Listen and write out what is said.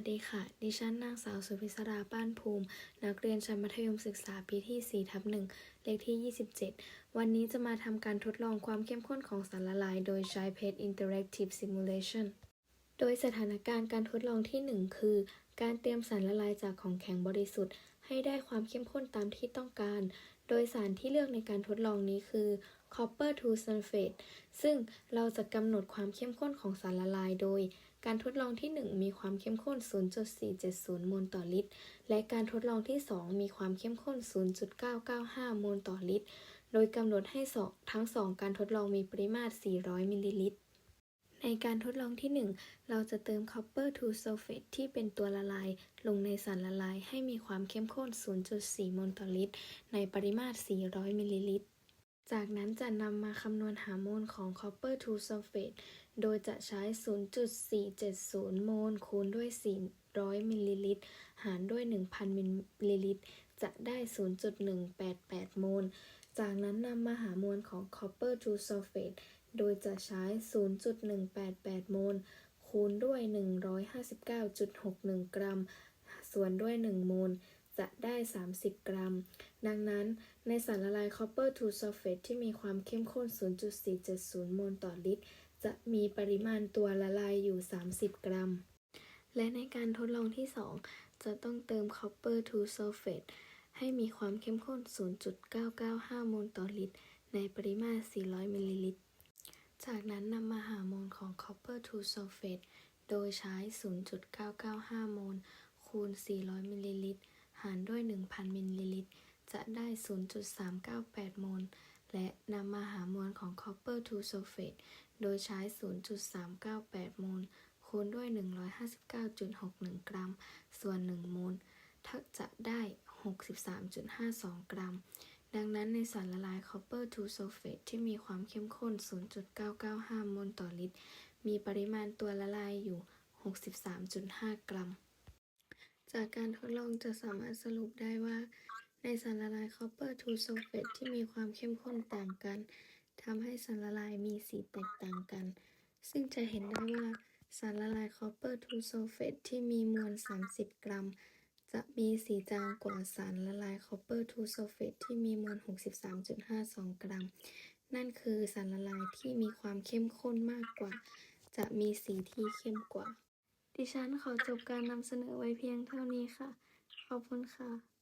สดีค่ะ ดิฉันนางสาวสุพิศราป้านภูมิ นักเรียนชั้นมัธยมศึกษาปีที่4ทับ1เลขที่ 27 วันนี้จะมาทำการทดลองความเข้มข้นของสารละลาย โดยใช้ PET Interactive Simulation โดยสถานการณ์การทดลองที่ 1 คือ การเตรียมสารละลายจากของแข็งบริสุทธิ์ ให้ได้ความเข้มข้นตามที่ต้องการ โดยสารที่เลือกในการทดลองนี้คือ copper 2 sulfate ซึ่งเราจะกำหนดความเข้มข้นของสารละลายโดย การทดลองที่ 1 มีความเข้มข้น 0.470 โมลต่อลิตร และการทดลองที่ 2 มีความเข้มข้น 0.995 โมลต่อลิตร โดยกำหนดให้ทั้ง 2 การทดลองมีปริมาตร 400 มิลลิลิตร ในการทดลองที่ 1 เราจะเติม copper 2 sulfate ที่เป็นตัวละลาย ลงในสารละลายให้มีความเข้มข้น 0.4 โมลต่อลิตร ในปริมาตร 400 มิลลิลิตร จากนั้นจะนำมาคำนวณหาโมลของ copper 2 sulfate โดยจะใช้ 0.470 โมลคูณด้วย 400 มิลลิลิตร หารด้วย 1,000 มิลลิลิตร จะได้ 0.188 โมล จากนั้นนำมาหาโมลของ copper 2 sulfate โดยจะใช้ 0.188 โมล คูณด้วย 159.61 กรัม ส่วนด้วย 1 โมล จะได้ 30 กรัม ดังนั้นในสารละลาย copper 2 sulfate ที่มีความเข้มข้น 0.470 โมลต่อลิตร จะมีปริมาณตัวละลายอยู่ 30 กรัม และในการทดลองที่ 2 จะต้องเติม copper 2 sulfate ให้มีความเข้มข้น 0.995 โมลต่อลิตร ในปริมาตร400 มิลลิลิตร จากนั้นนำมาหาโมลของ copper 2 sulfate โดยใช้ 0.995 โมล คูณ 400 มิลลิลิตร หารด้วย 1,000 มิลลิลิตร จะได้ 0.398 โมล และนำมาหาโมลของ copper 2 sulfate โดยใช้ 0.398 โมล คูณด้วย 159.61 กรัม ส่วน 1 โมลถ้าจะได้ 63.52 กรัม ดังนั้นในสารละลาย copper 2 sulfate ที่มีความเข้มข้น 0.995 โมลต่อลิตร มีปริมาณตัวละลายอยู่ 63.5 กรัม จากการทดลองจะสามารถสรุปได้ว่า ในสารละลาย copper 2 sulfate ที่มีความเข้มข้นต่างกันทำให้สารละลายมีสีแตกต่างกัน ซึ่งจะเห็นได้ว่าสารละลาย copper 2 sulfate ที่มีมวล 30 กรัม จะมีสีจางกว่าสารละลายคอปเปอร์ทูโซเฟตที่มีมวล 63.52 กรัม นั่นคือสารละลายที่มีความเข้มข้นมากกว่า จะมีสีที่เข้มกว่า ดิฉันขอจบการนำเสนอไว้เพียงเท่านี้ค่ะ ขอบคุณค่ะ